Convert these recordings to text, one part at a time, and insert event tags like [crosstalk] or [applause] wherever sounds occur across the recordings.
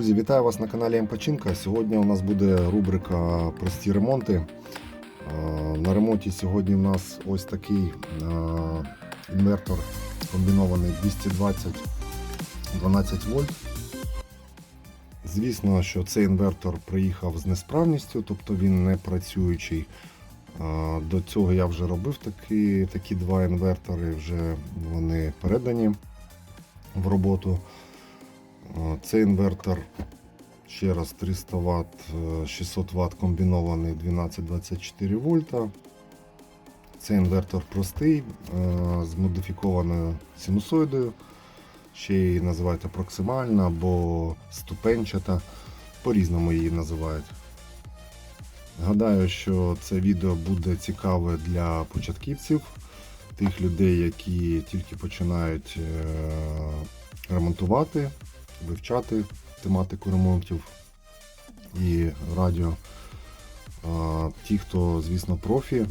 Друзі, вітаю вас на каналі Мпочинка. Сьогодні у нас буде рубрика Прості ремонти. Е, На ремонті сьогодні у нас ось такий е, інвертор комбінований 220 12 вольт. Звісно, що цей інвертор приїхав з несправністю, тобто він не працюючий. Е, До цього я вже робив такі, такі два інвертори, вже вони передані в роботу. Е, Цей інвертор ще раз 300 Вт, 600 Вт комбінований 12-24 вольта. Цей інвертор простий, е, з модифікованою синусоїдою. Ще її називають проксимальна або ступенчата. По-різному її називають. Гадаю, що це відео буде цікаве для початківців, тих людей, які тільки починають е, ремонтувати, вивчати тематику ремонтів і радіо. А ті, хто, звісно, профі,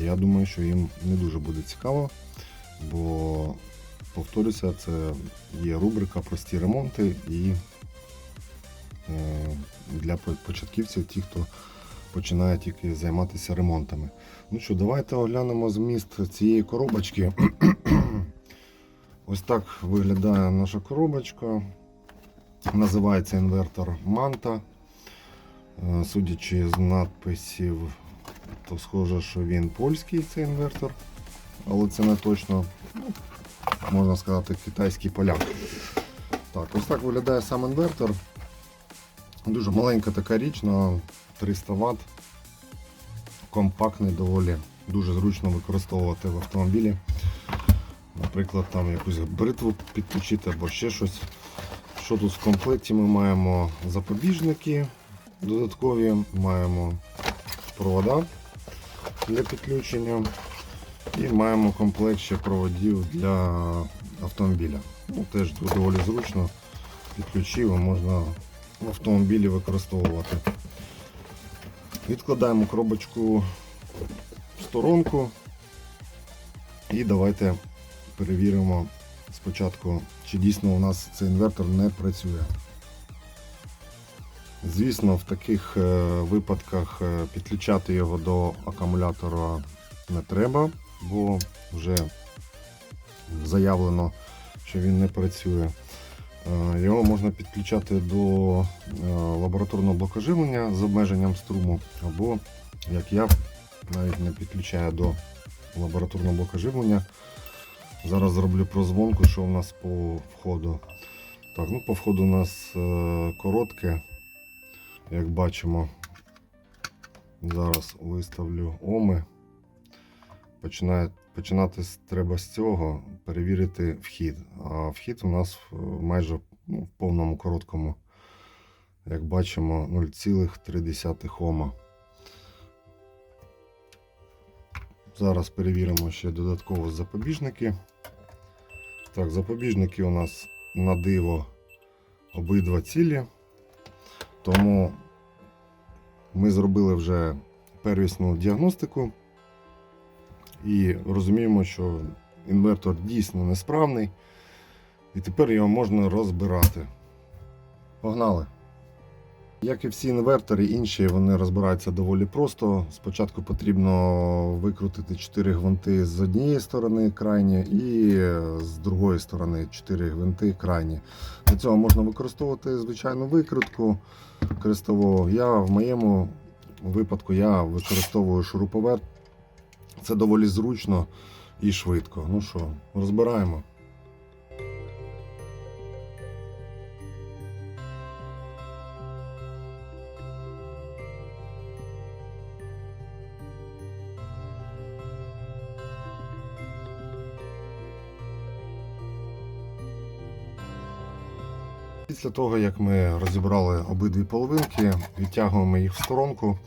я думаю, що їм не дуже буде цікаво, бо, повторюся, це є рубрика Прості ремонти і е, для початківців, ті, хто починає тільки займатися ремонтами. Ну що, давайте оглянемо зміст цієї коробочки. [clears throat] Ось так виглядає наша коробочка. Називається інвертор Манта. Е, Судячи з надписів, то схоже, що він польський цей інвертор, але це не точно, ну, можна сказати, китайський поляк. Так, ось так виглядає сам інвертор. Дуже маленька така річ на 300 Вт. Компактний доволі, дуже зручно використовувати в автомобілі. Наприклад, там якусь бритву підключити або ще щось. Що тут в комплекті ми маємо запобіжники додаткові, маємо провода для підключення і маємо комплект ще проводів для автомобіля. Ну, Теж доволі зручно підключив, можна в автомобілі використовувати. Відкладаємо коробочку в сторонку і давайте перевіримо спочатку, чи дійсно у нас цей інвертор не працює. Звісно, в таких е, випадках е, підключати його до акумулятора не треба, бо вже заявлено, що він не працює. Е, Його можна підключати до лабораторного блокоживлення з обмеженням струму, або, як я, навіть не підключаю до лабораторного блокоживлення. Зараз зроблю прозвонку, що у нас по входу. Так, ну по входу у нас е, коротке, як бачимо. Зараз виставлю оми. Починає, починати треба з цього перевірити вхід. А вхід у нас е, майже ну, в повному короткому, як бачимо, 0,3 Ома. Зараз перевіримо ще додатково запобіжники. Так, запобіжники у нас на диво обидва цілі. Тому ми зробили вже первісну діагностику і розуміємо, що інвертор дійсно несправний. І тепер його можна розбирати. Погнали! Як і всі інвертори, інші вони розбираються доволі просто. Спочатку потрібно викрутити 4 гвинти з однієї сторони крайні і з другої сторони 4 гвинти крайні. Для цього можна використовувати звичайну викрутку крестового. Я в моєму випадку я використовую шуруповерт. Це доволі зручно і швидко. Ну що, розбираємо. Після того, як ми розібрали обидві половинки, відтягуємо їх в сторонку.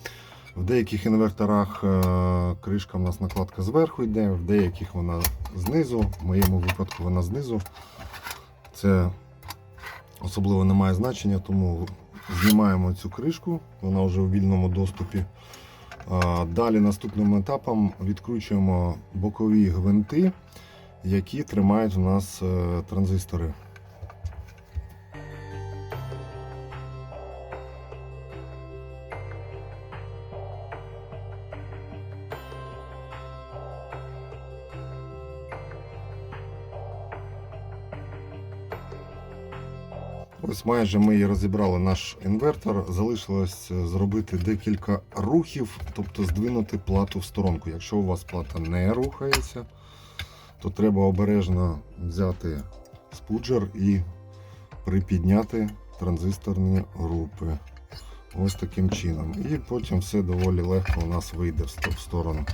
В деяких інверторах е, кришка у нас накладка зверху йде, в деяких вона знизу, в моєму випадку вона знизу. Це особливо не має значення, тому знімаємо цю кришку, вона вже у вільному доступі. Далі наступним етапом відкручуємо бокові гвинти, які тримають у нас е, транзистори. Ось майже ми і розібрали наш інвертор. Залишилось е, зробити декілька рухів, тобто здвинути плату в сторонку. Якщо у вас плата не рухається, то треба обережно взяти спуджер і припідняти транзисторні групи. Ось таким чином. І потім все доволі легко у нас вийде в сторону.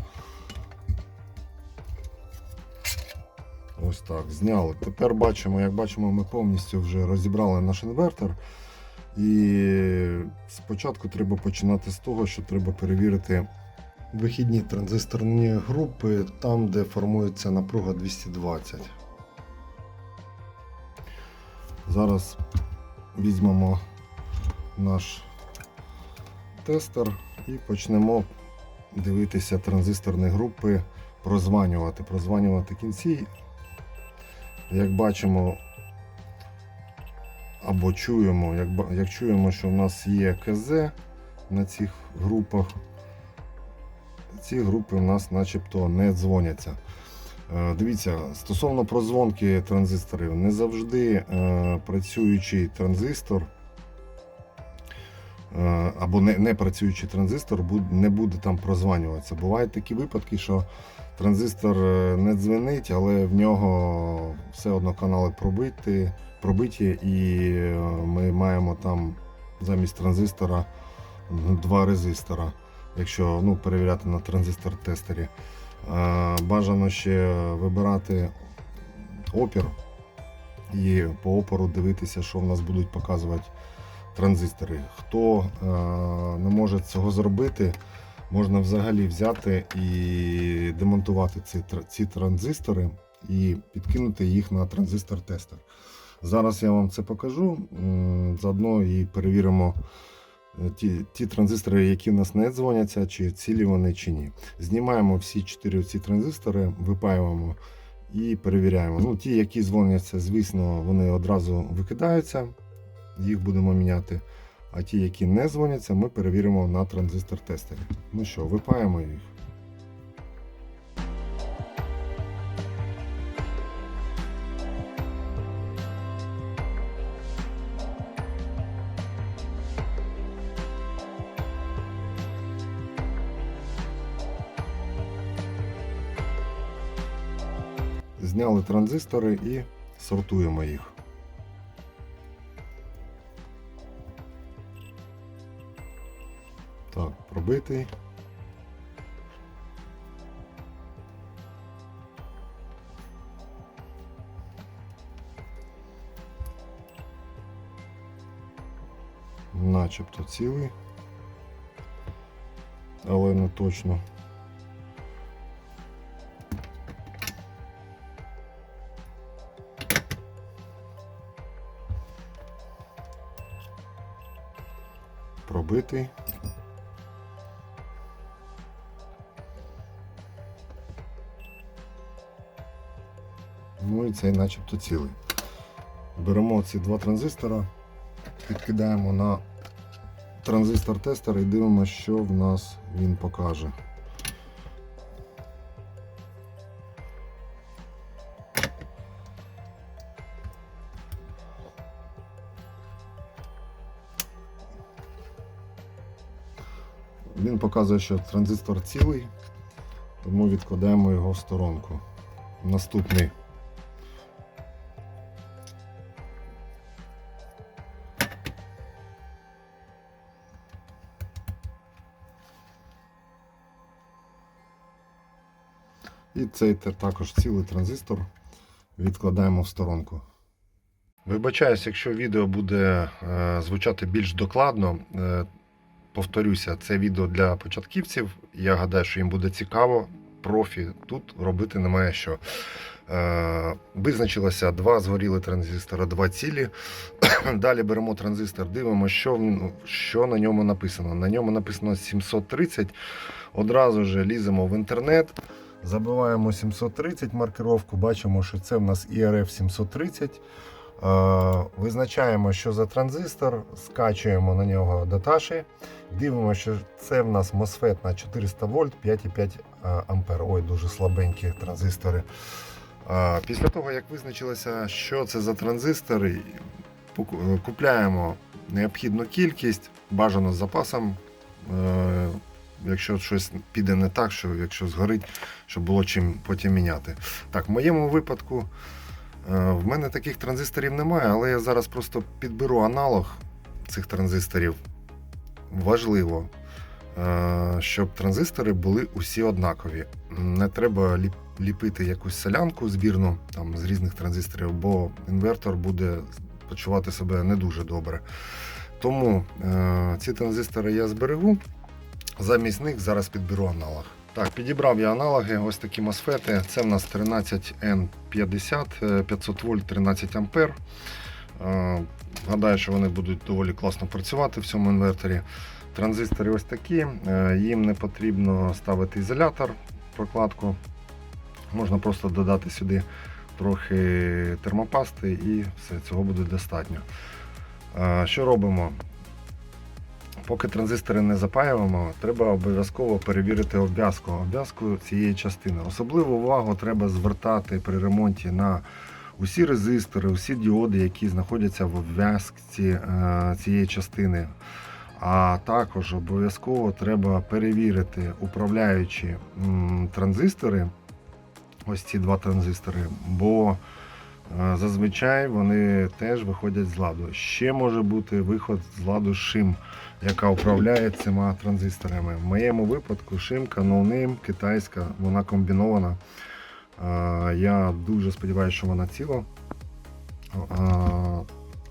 Ось так, зняли. Тепер бачимо, як бачимо, ми повністю вже розібрали наш інвертор. І спочатку треба починати з того, що треба перевірити вихідні транзисторні групи там, де формується напруга 220. Зараз візьмемо наш тестер і почнемо дивитися транзисторні групи, прозванювати, прозванювати кінці. Як бачимо або чуємо, як, як чуємо, що в нас є КЗ на цих групах, ці групи в нас начебто не дзвоняться. Е, Дивіться, стосовно прозвонки транзисторів, не завжди е, працюючий транзистор або не, не працюючий транзистор не буде там прозванюватися. Бувають такі випадки, що транзистор е, не дзвенить, але в нього все одно канали пробиті, пробиті і е, ми маємо там замість транзистора два резистора, якщо ну, перевіряти на транзистор-тестері. Е, Бажано ще вибирати опір і по опору дивитися, що в нас будуть показувати транзистори. Хто е, не може цього зробити, можна взагалі взяти і демонтувати ці, ці транзистори і підкинути їх на транзистор-тестер. Зараз я вам це покажу. Заодно і перевіримо е, ті, ті транзистори, які в нас не дзвоняться, чи цілі вони, чи ні. Знімаємо всі чотири ці транзистори, випаюємо і перевіряємо. Ну, ті, які дзвоняться, звісно, вони одразу викидаються, їх будемо міняти. А ті, які не дзвоняться, ми перевіримо на транзистор-тестері. Ну що, випаємо їх. Зняли транзистори і сортуємо їх. Так. Начебто цілий, але не точно. Пробитий. Ну і цей начебто цілий. Беремо ці два транзистора, підкидаємо на транзистор тестер і дивимося, що в нас він покаже. Він показує, що транзистор цілий, тому відкладаємо його в сторонку. Наступний. І цей також цілий транзистор відкладаємо в сторонку. Вибачаюсь, якщо відео буде е, звучати більш докладно. Е, повторюся, це відео для початківців. Я гадаю, що їм буде цікаво. Профі тут робити немає що. Е, визначилося два згоріли транзистора, два цілі. [coughs] Далі беремо транзистор, дивимося, що, що на ньому написано. На ньому написано 730. Одразу ж ліземо в інтернет, забиваємо 730 маркировку, бачимо, що це в нас IRF 730. Е, Визначаємо, що за транзистор, скачуємо на нього даташі, дивимося, що це в нас MOSFET на 400 вольт 5,5 ампер. Ой, дуже слабенькі транзистори. Е, Після того, як визначилося, що це за транзистор, і пок- е, купляємо необхідну кількість, бажано з запасом. Якщо щось піде не так, що якщо згорить, щоб було чим потім міняти. Так, в моєму випадку е, в мене таких транзисторів немає, але я зараз просто підберу аналог цих транзисторів. Важливо, е, щоб транзистори були усі однакові. Не треба ліпити якусь солянку збірну там, з різних транзисторів, бо інвертор буде почувати себе не дуже добре. Тому е, ці транзистори я зберегу. Замість них зараз підберу аналог. Так, підібрав я аналоги, ось такі мосфети. Це в нас 13N50, е, 500 вольт 13 ампер. Е, Гадаю, що вони будуть доволі класно працювати в цьому інверторі. Транзистори ось такі, е, їм не потрібно ставити ізолятор, прокладку. Можна просто додати сюди трохи термопасти і все, цього буде достатньо. Е, Що робимо? Поки транзистори не запаюємо, треба обов'язково перевірити обв'язку, обв'язку цієї частини. Особливу увагу треба звертати при ремонті на усі резистори, усі діоди, які знаходяться в обв'язці е, цієї частини. А також обов'язково треба перевірити управляючі транзистори, ось ці два транзистори, бо зазвичай вони теж виходять з ладу. Ще може бути виход з ладу шим, яка управляє цими транзисторами. В моєму випадку шимка ноунейм китайська, вона комбінована. Я дуже сподіваюся, що вона ціла.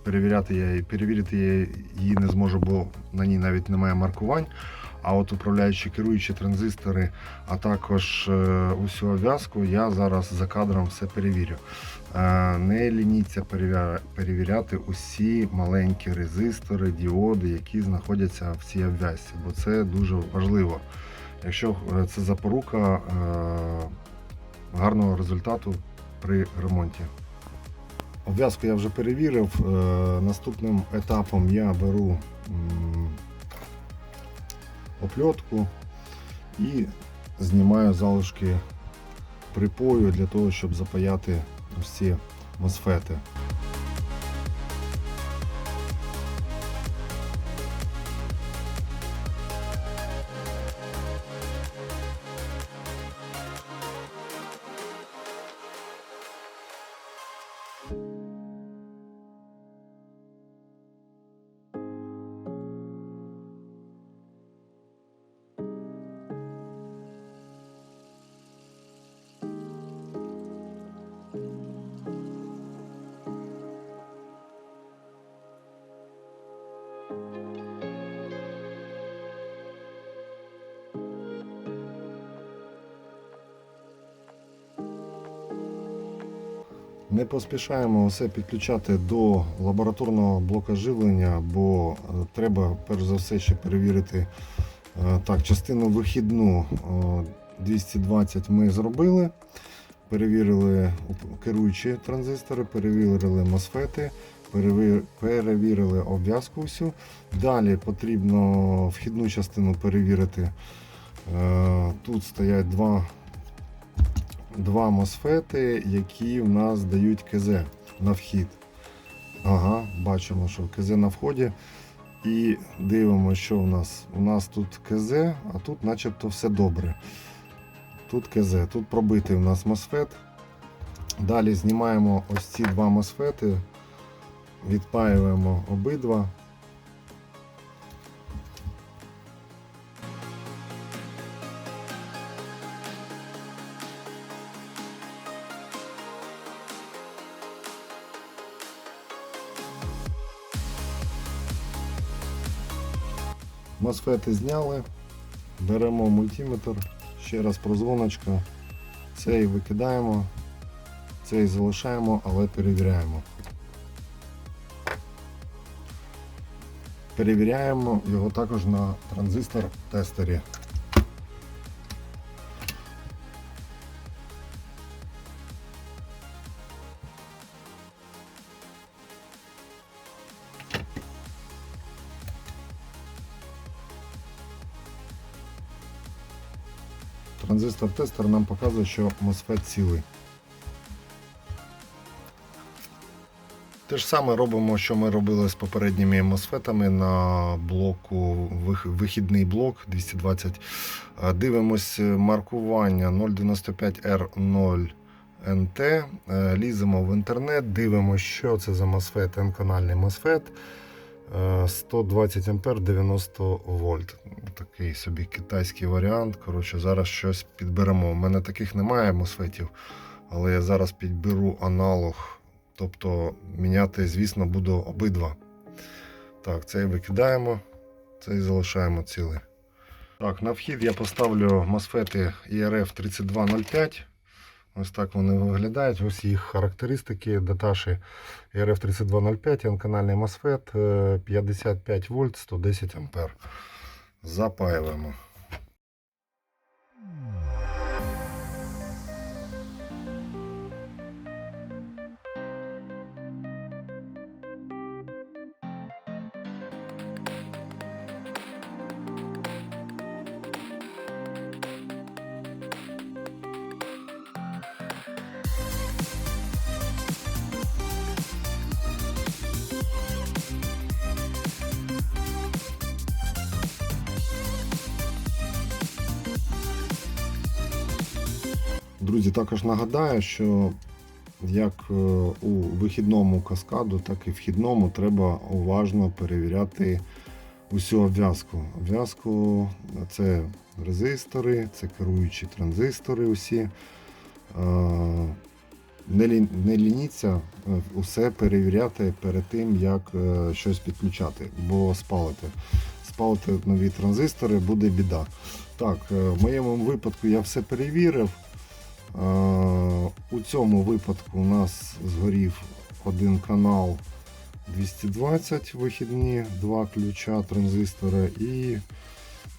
Перевіряти я її, перевірити я її не зможу, бо на ній навіть немає маркувань. А от управляючі керуючі транзистори, а також е, усю обв'язку, я зараз за кадром все перевірю. Е, Не лініться перевіряти усі маленькі резистори, діоди, які знаходяться в цій обв'язці, бо це дуже важливо. Якщо е, це запорука гарного результату при ремонті. Обв'язку я вже перевірив. Наступним етапом я беру опльотку і знімаю залишки припою для того, щоб запаяти всі мосфети. Не поспішаємо все підключати до лабораторного блока живлення, бо е, треба перш за все ще перевірити е, так, частину вихідну е, 220 ми зробили. Перевірили керуючі транзистори, перевірили мосфети, перевірили обв'язку всю. Далі потрібно вхідну частину перевірити. Е, Тут стоять два два мосфети, які в нас дають КЗ на вхід. Ага, бачимо, що КЗ на вході. І дивимося, що у нас. У нас тут КЗ, а тут начебто все добре. Тут КЗ, тут пробитий у нас мосфет. Далі знімаємо ось ці два мосфети, відпаюємо обидва. Мосфети зняли, беремо мультиметр, ще раз прозвоночка, цей викидаємо, цей залишаємо, але перевіряємо. Перевіряємо його також на транзистор тестері. Транзистор тестер нам показує, що MOSFET цілий. Те ж саме робимо, що ми робили з попередніми мосфетами на блоку, вихідний блок 220. Е, Дивимось маркування 095R0 НТ. Е, Ліземо в інтернет, дивимося, що це за мосфет, N-канальний мосфет. Е, 120 ампер 90 вольт. Такий собі китайський варіант. Коротше, зараз щось підберемо. У мене таких немає мосфетів, але я зараз підберу аналог. Тобто міняти, звісно, буду обидва. Так, цей викидаємо, цей залишаємо цілий. Так, на вхід я поставлю мосфети ERF 3205. Ось так вони виглядають. Ось їх характеристики. Даташі ERF 3205, N-канальний мосфет, е, 55 вольт, 110 ампер. Запаюємо. Також нагадаю, що як е, у вихідному каскаду, так і вхідному треба уважно перевіряти усю обв'язку. Обв'язку це резистори, це керуючі транзистори усі. Е, Не, лі- лініться е, усе перевіряти перед тим, як щось підключати, бо спалите. Спалите нові транзистори, буде біда. Так, в моєму випадку я все перевірив. Е, У цьому випадку у нас згорів один канал 220 вихідні, два ключа транзистора і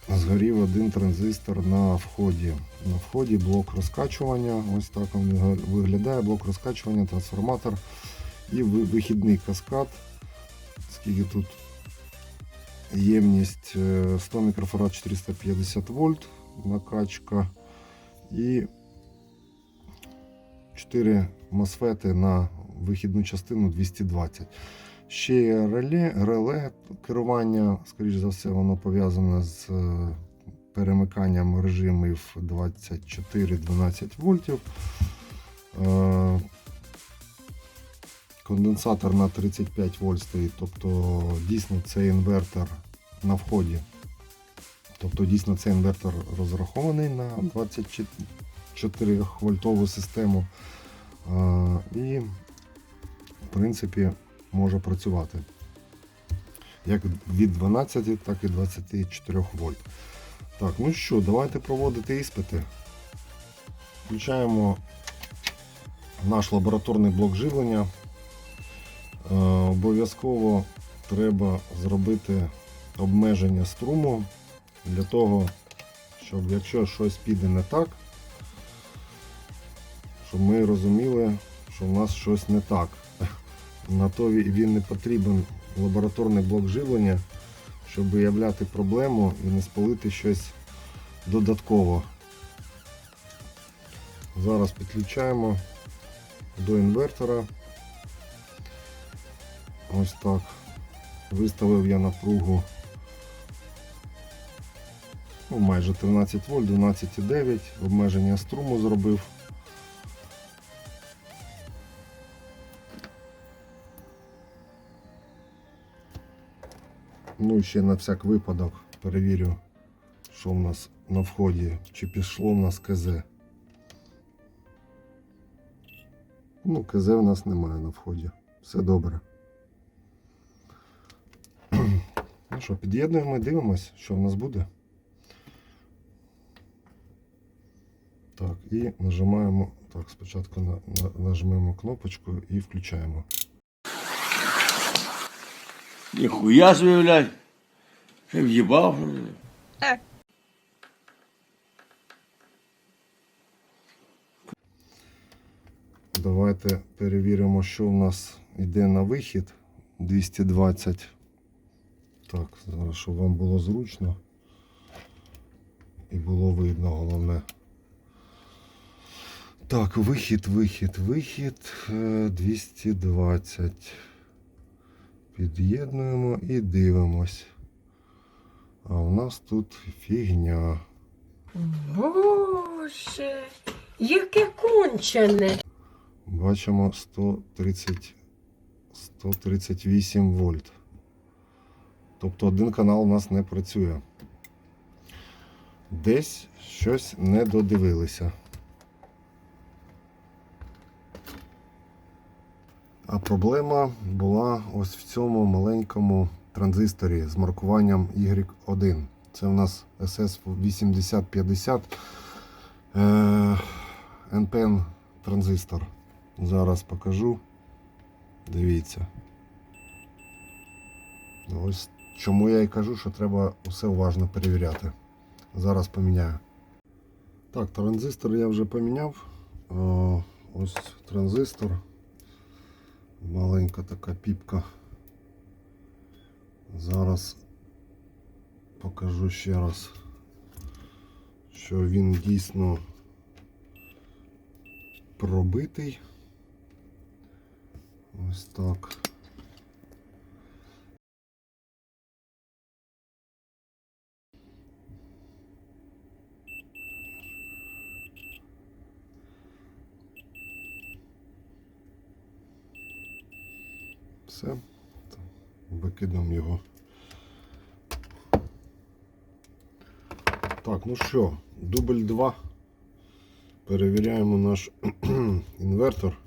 згорів один транзистор на вході. На вході блок розкачування. Ось так він виглядає. Блок розкачування, трансформатор і вихідний каскад. Скільки тут ємність е, 100 мікрофарад 450 вольт накачка і 4 мосфети на вихідну частину 220. Ще є реле, реле керування, скоріш за все, воно пов'язане з е, перемиканням режимів 24-12 вольтів. Е, Конденсатор на 35 вольт стоїть, тобто дійсно цей інвертор на вході. Тобто дійсно цей інвертор розрахований на 24 вольтову систему. І, в принципі, може працювати як від 12, так і 24 вольт. Так, ну що, давайте проводити іспити. Включаємо наш лабораторний блок живлення. Обов'язково треба зробити обмеження струму для того, щоб якщо щось піде не так, щоб ми розуміли, що в нас щось не так. На то він не потрібен лабораторний блок живлення, щоб виявляти проблему і не спалити щось додатково. Зараз підключаємо до інвертора. Ось так. Виставив я напругу ну, майже 13 вольт, 12,9, обмеження струму зробив. Ну і ще на всяк випадок перевірю, що в нас на вході, чи пішло в нас КЗ. Ну, КЗ в нас немає на вході. Все добре. Ну що, під'єднуємо дивимось, що в нас буде. Так, і нажимаємо. Так, спочатку на, на, нажмемо кнопочку і включаємо. Ніхуя блядь. Ще в'їбав. ли? Давайте перевіримо, що у нас йде на вихід 220. Так, зараз, щоб вам було зручно і було видно головне. Так, вихід, вихід, вихід е, 220. Під'єднуємо і дивимось. А у нас тут фігня. Боже, яке кончене. Бачимо 130, 138 вольт. Тобто один канал у нас не працює. Десь щось не додивилися. А проблема була ось в цьому маленькому транзисторі з маркуванням Y1. Це у нас SS8050 е, NPN транзистор. Зараз покажу. Дивіться. Ось чому я і кажу, що треба усе уважно перевіряти. Зараз поміняю. Так, транзистор я вже поміняв. Ось транзистор. Маленька така піпка. Зараз покажу ще раз, що він дійсно пробитий. Ось так. Все. Викидаємо його. Так, ну що, дубль 2. Перевіряємо наш [clears throat] інвертор.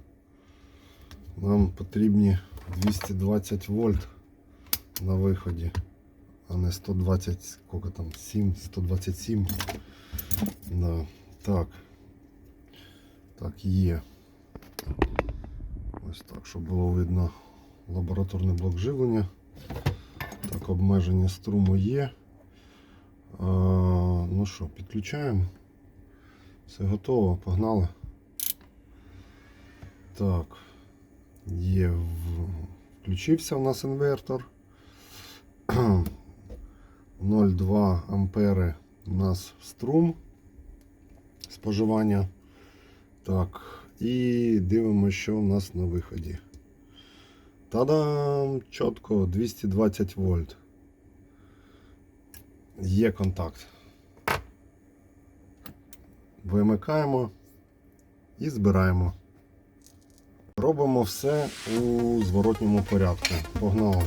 Нам потрібні 220 вольт на виході, а не 120, сколько там, 7, 127. Да. Так. Так, є. Ось так, щоб було видно лабораторний блок живлення. Так, обмеження струму є. А, ну що, підключаємо. Все готово, погнали. Так. Є, включився у нас інвертор. [clears throat] 0,2 ампери у нас струм споживання. Так, і дивимося, що у нас на виході. Та-дам! Чітко 220 вольт. Є контакт. Вимикаємо і збираємо. Робимо все у зворотньому порядку. Погнали.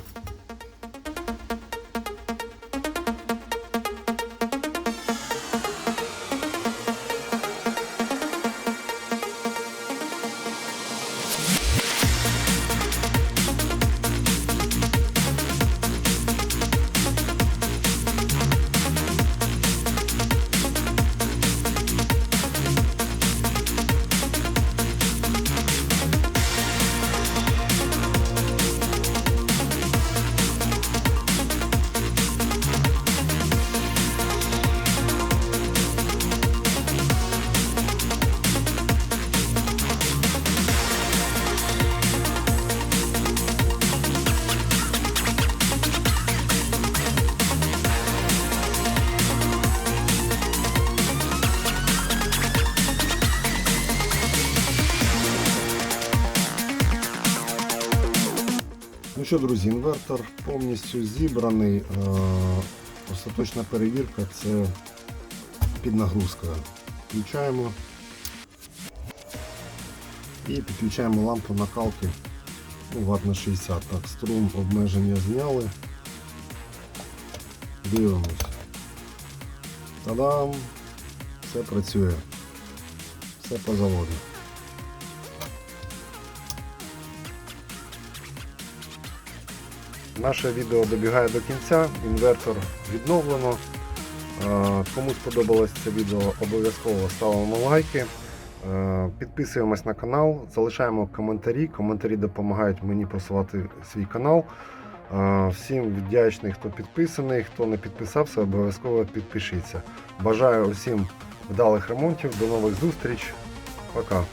Ну що, друзі, інвертор повністю зібраний. Е, Остаточна перевірка це під нагрузкою. Включаємо і підключаємо лампу накалки ну, Вт на 60. Так, струм обмеження зняли. Дивимось. Та-дам! Все працює. Все по заводу. Наше відео добігає до кінця, інвертор відновлено. Е, Кому сподобалось це відео, обов'язково ставимо лайки. Е, Підписуємось на канал, залишаємо коментарі. Коментарі допомагають мені просувати свій канал. Е, Всім вдячний, хто підписаний, хто не підписався, обов'язково підпишіться. Бажаю усім вдалих ремонтів, до нових зустріч. Пока.